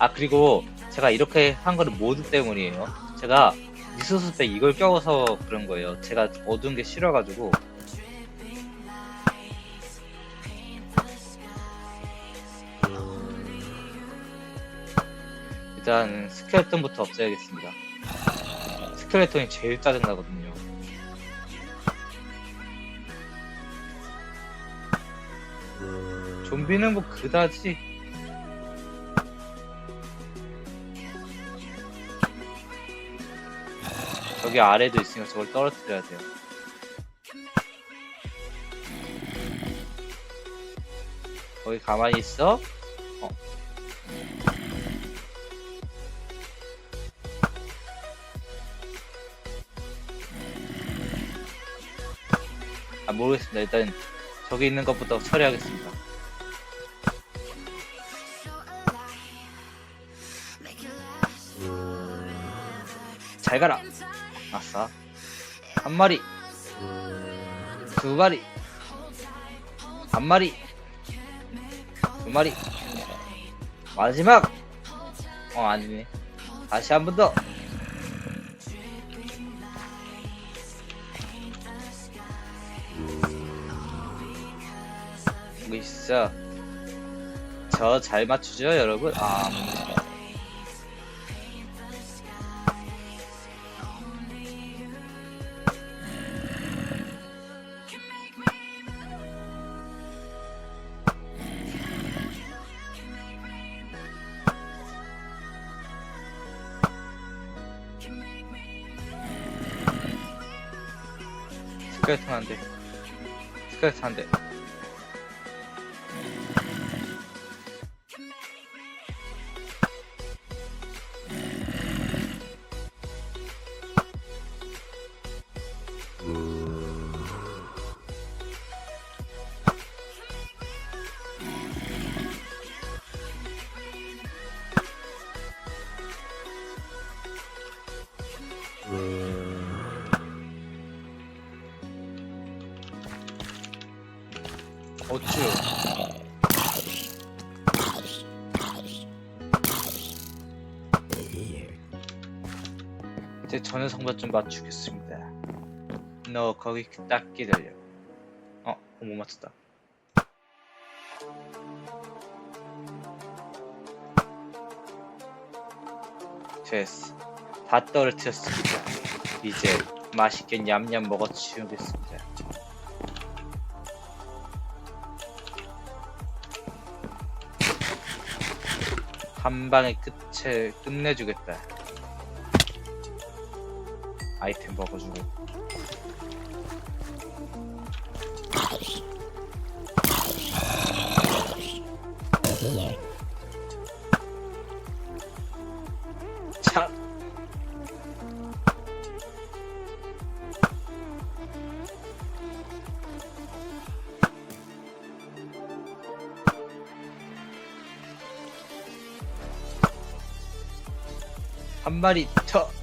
아 그리고 제가 이렇게 한 거는 모두 때문이에요. 제가 미소스백 이걸 껴서 그런 거예요. 제가 어두운 게 싫어가지고 일단 스켈레톤부터 없애야겠습니다. 스켈레톤이 제일 짜증나거든요. 좀비는 뭐 그다지 저기 아래도 있으니까 저걸 떨어뜨려야 돼요. 거기 가만히 있어? 어. 아, 모르겠습니다. 일단 저기 있는 것부터 처리하겠습니다. 잘 가라. 아싸. 한 마리. 두 마리. 한 마리. 두 마리. 마지막. 어, 아니네. 다시 한 번 더. 있어. 저잘 맞추죠, 여러분? 아, 스켈레톤 한 대. 스켈레톤 한 대. 녀석만 좀 맞추겠습니다. 너 거기 딱 기다려. 어, 어, 못 맞췄다. 됐어. 다 떨어뜨렸습니다. 이제 맛있게 냠냠 먹어 치우겠습니다. 한 방에 끝에 끝내주겠다. 아이템 먹어주고. 참. 한 마리 더.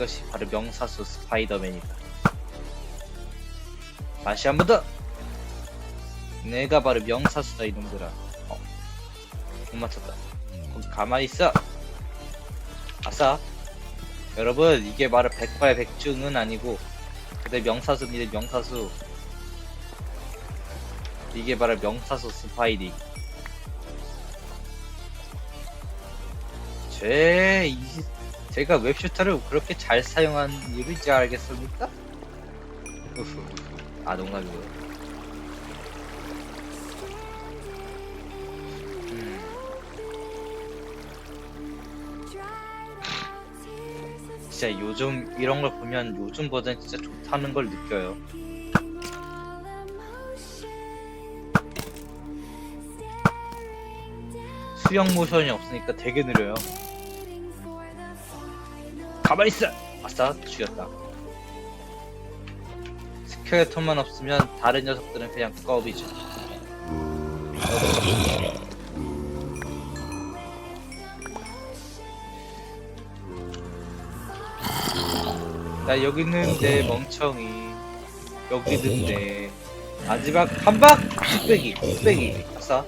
이것이 바로 명사수 스파이더맨이다. 다시 한 번 더. 내가 바로 명사수다 이놈들아. 어, 못 맞췄다. 거기 가만히 있어. 아싸. 여러분 이게 바로 백발백중은 아니고 근데 명사수입니다 명사수. 이게 바로 명사수 스파이디. 제, 이, 제가 웹슈터를 그렇게 잘 사용한 이유인지 알겠습니까? 우후, 아, 농담이고요. 음, 진짜 요즘 이런 걸 보면 요즘 버전 진짜 좋다는 걸 느껴요. 수영 모션이 없으니까 되게 느려요. 가만있어! 아싸, 죽였다. 스켈레톤만 없으면 다른 녀석들은 그냥 꺼비지. 나 여기 있는데 멍청이 여기 있는데 마지막 한박 뚝배기 뚝배기 아싸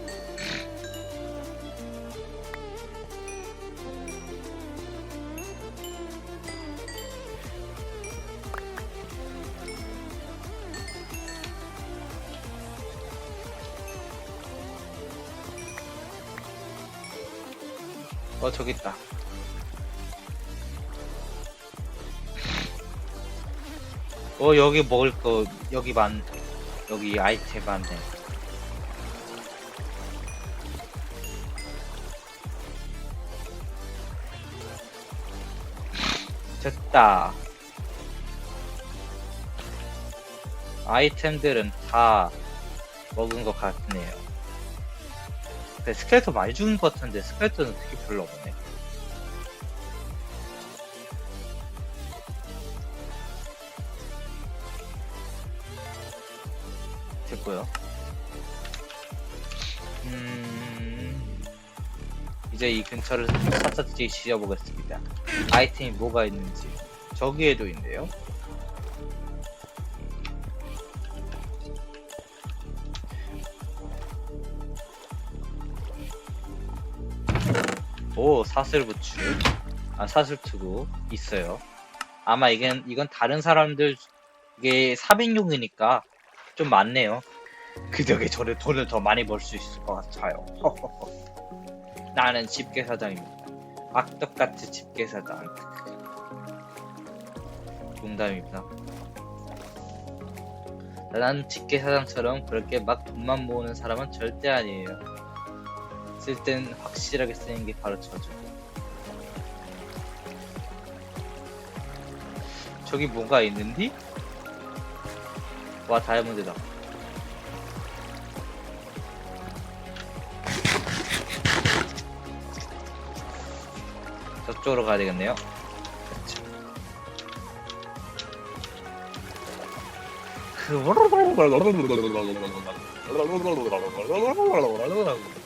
저기 있다. 어 여기 먹을 거 여기 많 여기 아이템 많네 됐다. 아이템들은 다 먹은 것 같네요 근데 스켈레톤 많이 죽은 것 같은데 스켈레톤은 되게 별로 없네 됐고요. 음, 이제 이 근처를 샅샅이 지어보겠습니다. 아이템이 뭐가 있는지 저기에도 있네요. 오 사슬 부츠 아 사슬 투구 있어요. 아마 이건 이건 다른 사람들 이게 400용이니까 좀 많네요. 그 덕에 저를 돈을 더 많이 벌 수 있을 것 같아요. 나는 집게사장입니다. 악덕같은 집게사장. 농담입니다. 난 집게사장처럼 그렇게 막 돈만 모으는 사람은 절대 아니에요. 쓸 땐 확실하게 쓰는 게 저죠. 저기 뭐가 있는디? 와 다이아몬드다 저쪽으로 가야 되겠네요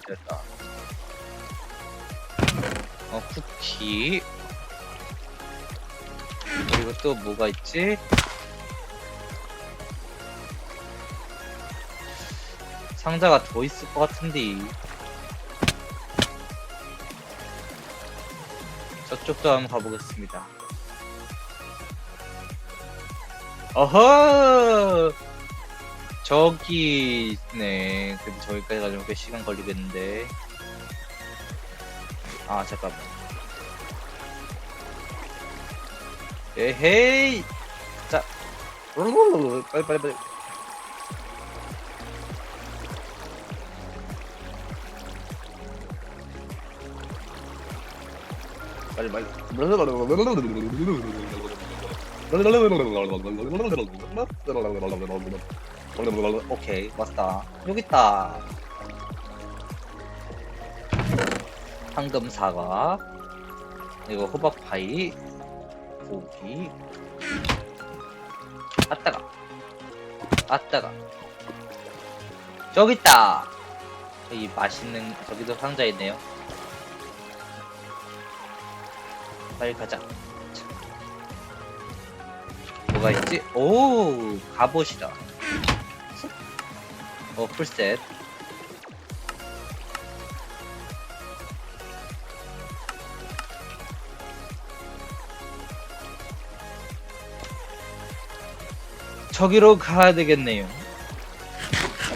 됐다 키 그리고 또 뭐가 있지? 상자가 더 있을 것 같은데. 저쪽도 한번 가보겠습니다. 어허! 저기 있네. 근데 저기까지 가려면 꽤 시간 걸리겠는데? 아 잠깐만 에헤이. 자. 빨리 빨리 빨리. 빨리 빨리. 오케이 왔다. 여기 있다. 황금 사과. 이거 호박 파이 고기. 아따가. 아따가. 저기 있다. 여기 맛있는 저기도 상자 있네요. 빨리 가자. 자. 뭐가 있지? 오 갑옷이다. 어 풀셋 저기로 가야 되겠네요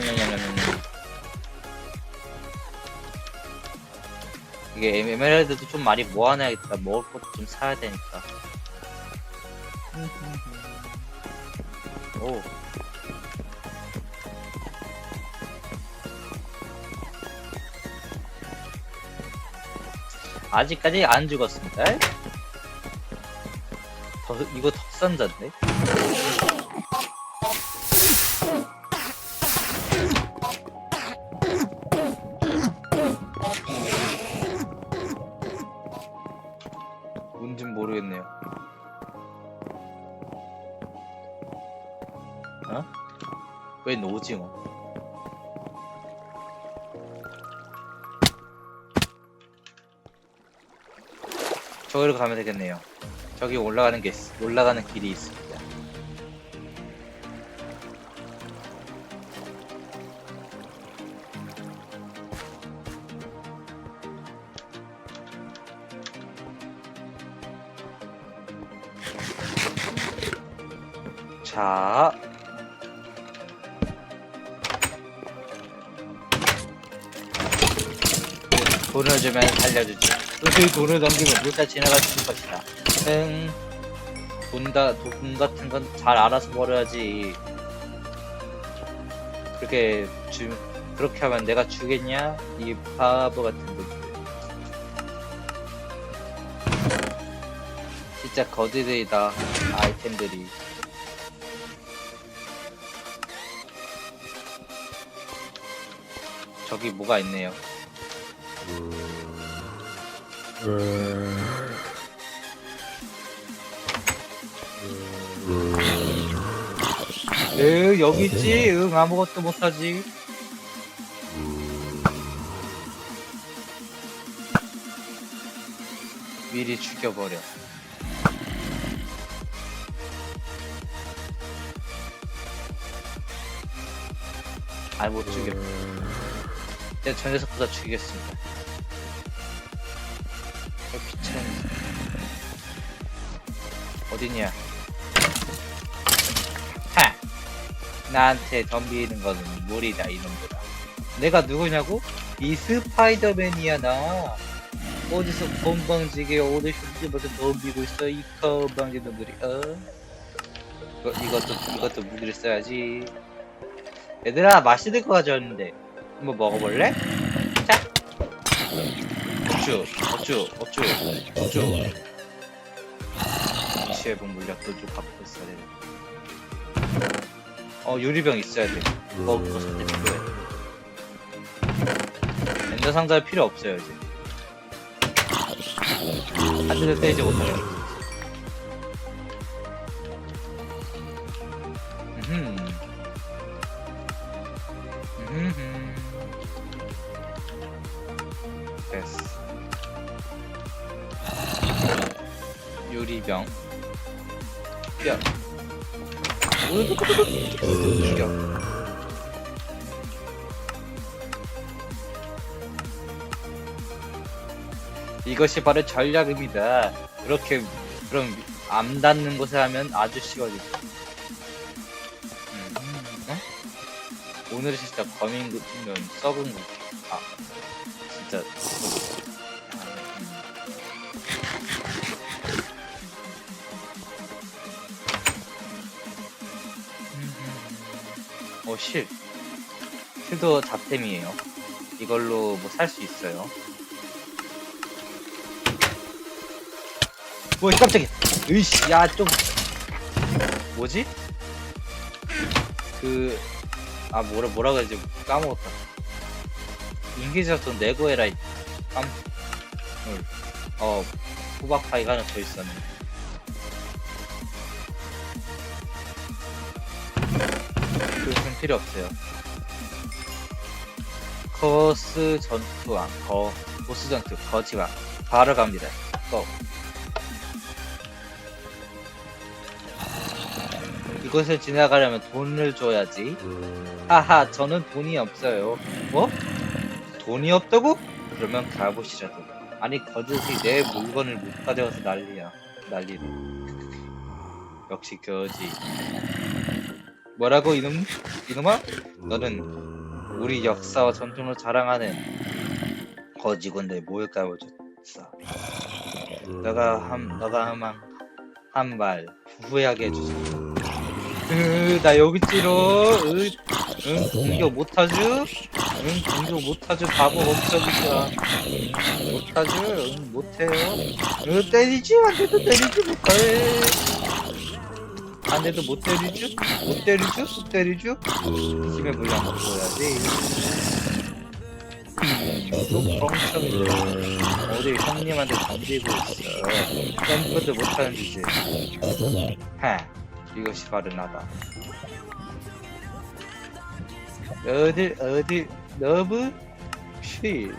냠냠냠냠냠. 이게 에- 에메랄드도 좀 많이 모아놔야겠다 먹을 것도 좀 사야 되니까 오 아직까지 안 죽었습니다. 더, 이거 덕산자인데? 웬 오징어? 저기로 가면 되겠네요. 저기 올라가는 게 있, 올라가는 길이 있습 주면 살려주지. 그 돈을 넘기면 물가 지나갈 수 있을 것이다. 응. 돈, 다, 돈 같은 건 잘 알아서 벌어야지. 그렇게 주, 그렇게 하면 내가 주겠냐? 이 바보 같은 놈들. 진짜 거지들이다. 아이템들이. 저기 뭐가 있네요. 으 여기 있지? 응 아무것도 못하지. 미리 죽여버려. 아이 못 죽여 내가 저 녀석보다 죽이겠습니다 어딨냐 하! 나한테 덤비는 거는 무리다 이놈들아 내가 누구냐고? 이 스파이더맨이야 나 어디서 건방지게 어디 흉집어서 덤비고 있어 이 건방진 놈들이 어? 이거, 이것도 이것도 무기를 써야지 얘들아 맛있는 거 가져왔는데 한번 먹어볼래? 자 어쭈 어쭈 어쭈 어쭈 시해본 물약도 좀 갖고 있어야 돼. 어 유리병 있어야 돼. 먹을 거 사실 필요해. 엔더 상자 필요 없어요 이제. 한 대도 때리지 못하게. 이것이 바로 전략입니다. 그렇게 그럼 암 닿는 곳에 하면 아주 쉬워지죠. 음, 어? 오늘은 진짜 범인 같으면 썩은 거. 아, 진짜. 아, 음. 어, 실. 실도 잡템이에요. 이걸로 뭐 살 수 있어요. 뭐, 깜짝이야. 으이씨, 야, 좀. 뭐지? 그, 아, 뭐라, 뭐라 그러지? 까먹었다. 인기지었던 네고에라이 깜, 헐. 어, 호박파이가 하나 더 있었네. 그것은 필요 없어요. 거스 전투왕, 거, 보스 전투, 거지왕. 바로 갑니다. 고. 이곳을 지나가려면 돈을 줘야지. 하하, 저는 돈이 없어요. 뭐? 돈이 없다고? 그러면 가보시라도. 아니, 거짓이 내 물건을 못 가져와서 난리야. 난리로. 역시 거지. 뭐라고 이놈 이놈아? 너는 우리 역사와 전통을 자랑하는 거지군데 뭘 까보줬어? 너가 한 너가 한 한말 후회하게 해주지. 으, 나 여기 찌로. 으, 응, 공격 못하죠? 응, 공격 못하죠? 바보 멍청이야. 못하죠? 응, 못해요. 으, 때리지? 안 돼도 때리지 못해. 안 돼도 못 때리죠? 못 때리죠? 못 때리죠? 집에 물량 먹고 해야지. 또 멍청이. 어디 형님한테 덤비고 있어. 점프도 못하는 주제. 하, 이것이 바로 나다. 어딜, 어딜, 너브? 쉬.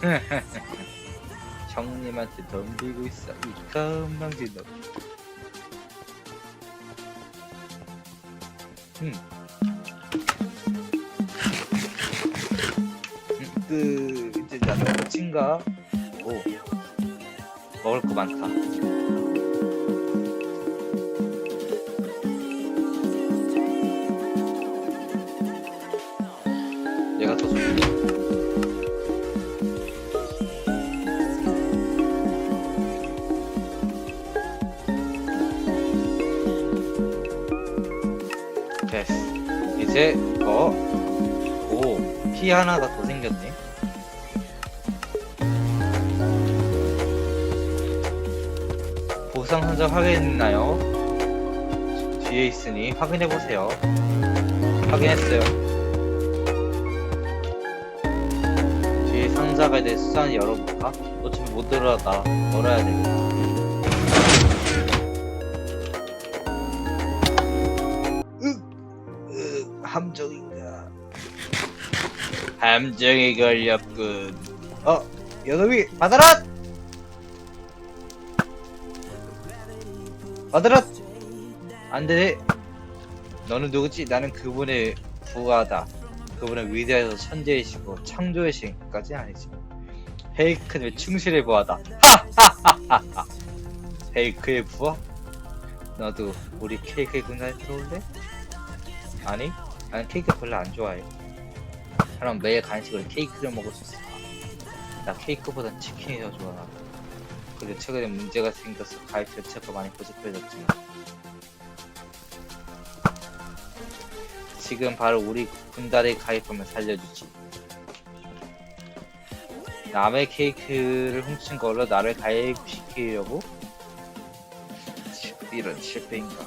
형님한테 덤비고 있어 이 건방진 놈 음. 음, 그 이제 나도 끝인가? 오 먹을 거 많다 이제 이거 오, 피 하나가 더 생겼네. 보상 선적 확인했나요? 뒤에 있으니 확인해 보세요. 확인했어요. 뒤에 상자가 내 수산을 열어볼까? 어차피 못 들어가다 열어야 되겠다. 함정이 걸렸군. 어, 여놈이 받아라! 받아라! 안 되네. 너는 누구지? 나는 그분의 부하다. 그분은 위대해서 천재이시고 창조의 신까지 아니지. 페이크는 충실의 부하다. 하하하하하. 페이크의 부하? 너도 우리 케이크 군단에 들어올래? 아니, 난 케이크 별로 안 좋아해. 그럼 매일 간식으로 케이크를 먹을 수 있어. 나 케이크보단 치킨이 더 좋아. 그리고 최근에 문제가 생겨서 가입 자체가 많이 고집해졌지만 지금 바로 우리 군단에 가입하면 살려주지. 남의 케이크를 훔친 걸로 나를 가입시키려고? 시- 이런 실패인가.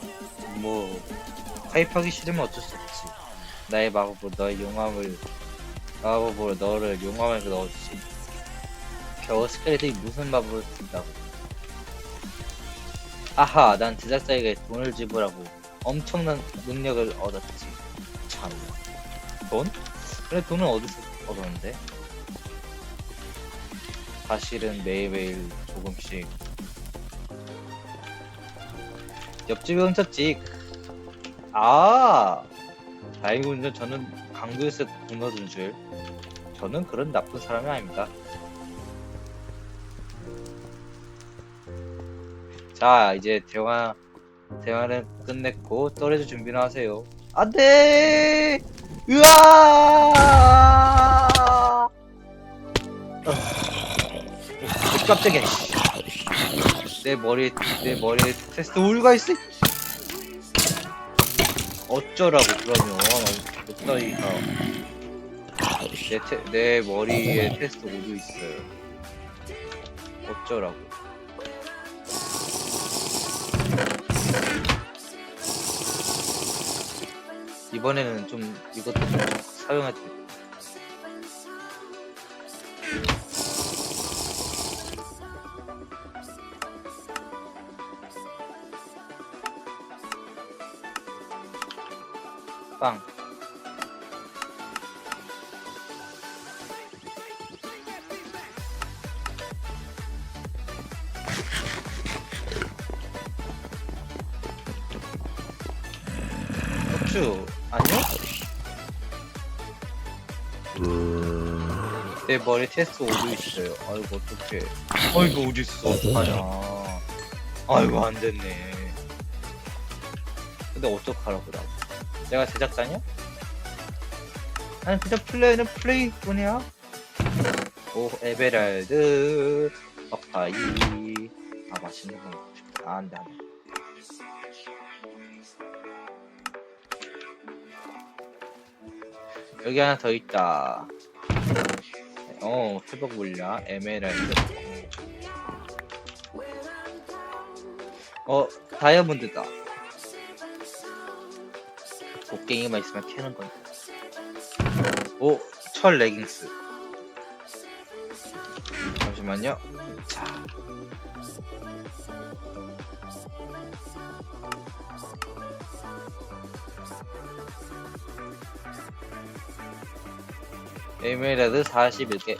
뭐 가입하기 싫으면 어쩔 수 없지. 나의 마법으로 너의 용암을 마법으로 너를 용암에 넣어주지. 겨우 스켈레톤이 무슨 마법을 쓴다고. 아하, 난 제작자에게 돈을 지불하고 엄청난 능력을 얻었지. 참. 돈? 그래, 돈은 어디서 얻었는데? 사실은 매일매일 조금씩. 옆집에 훔쳤지. 아! 다행이군요. 저는 강도에서 돈 얻은 줄. 저는 그런 나쁜 사람이 아닙니다. 자, 이제 대화, 대화는 끝냈고, 떨어질 준비나 하세요. 안 돼! 으아! 어, 깜짝이야, 씨. 내 머리에, 내 머리에 테스트 오류가 있어. 어쩌라고, 그러면. 어떠이가. 내, 테, 내 머리에 테스트 오류 있어요. 어쩌라고. 이번에는 좀 이것도 좀 사용할 때 고추 아니요? 내 머리 테스트 오류 있어요. 아이고 어떡해. 아이고 오류 있어. 어떡하냐. 아이고 안 됐네. 근데 어떡하라고 나. 내가 제작자냐? 아니 그냥 플레이는 플레이뿐이야. 오 에베랄드 파파이 아 맛있는 거 먹고 싶다. 아, 안돼 안돼. 여기 하나 더 있다. 어, 회복 물량, 에메랄드. 어, 다이아몬드다. 곡괭이만 있으면 캐는 건데. 오, 철 레깅스. 잠시만요. 자. 에메랄드 41개.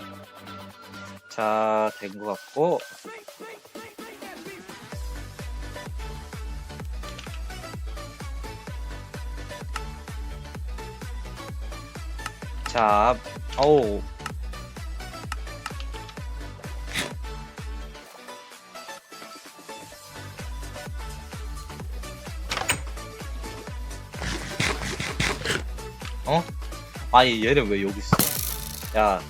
자, 된 것 같고. 자, 어우. 아니, 얘는 왜 여기 있어? 야,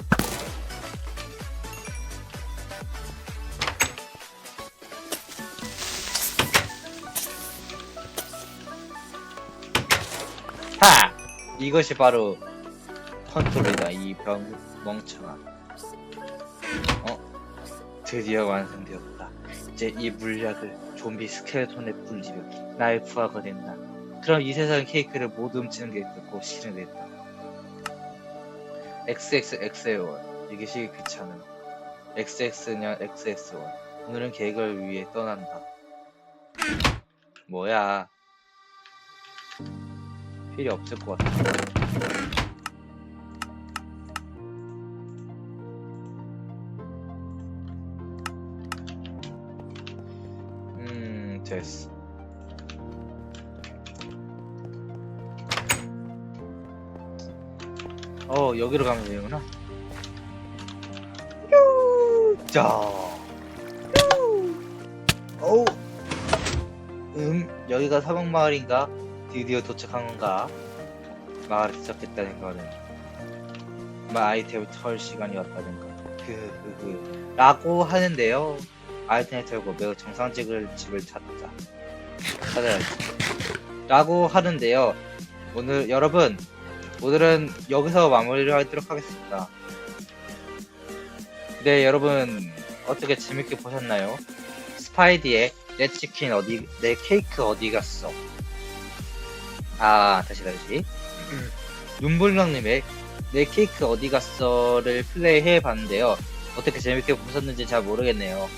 하! 이것이 바로 컨트롤이다, 이 병, 멍청아. 어? 드디어 완성되었다. 이제 이 물약을 좀비 스켈톤에 불리면 나의 부하가 된다. 그럼 이 세상 케이크를 모두 훔치는 게 있고 실현됐다. XXXA1 이것이 귀찮음. XX년 XX1 오늘은 계획을 위해 떠난다. 뭐야? 필요 없을 것 같아. 음, 됐어. 여기로 가면 되는구나. 뾰! 자. 뾰! 어우. 음, 여기가 사막 마을인가? 드디어 도착한 건가? 마을에 도착했다는 거는 뭐 아이템을 털 시간이 왔다는 거. 흐흐흐. 라고 하는데요. 아이템을 털고 매우 정상적을 집을 찾자. 찾아야지. 라고 하는데요. 오늘 여러분 오늘은 여기서 마무리를 하도록 하겠습니다. 네 여러분 어떻게 재밌게 보셨나요? 스파이디의 내 치킨 어디 내 케이크 어디 갔어? 아 다시 다시 눈물강님의 내 케이크 어디 갔어를 플레이해 봤는데요. 어떻게 재밌게 보셨는지 잘 모르겠네요.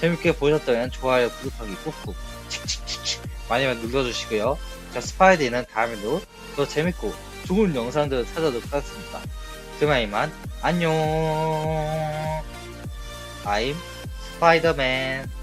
재밌게 보셨다면 좋아요, 구독하기 꾹꾹 칙칙칙칙 많이 많이 눌러주시고요. 자 스파이디는 다음에도 더 재밌고 좋은 영상들을 찾아도록 하겠습니다. 그만 이만 안녕. I'm 스파이더맨.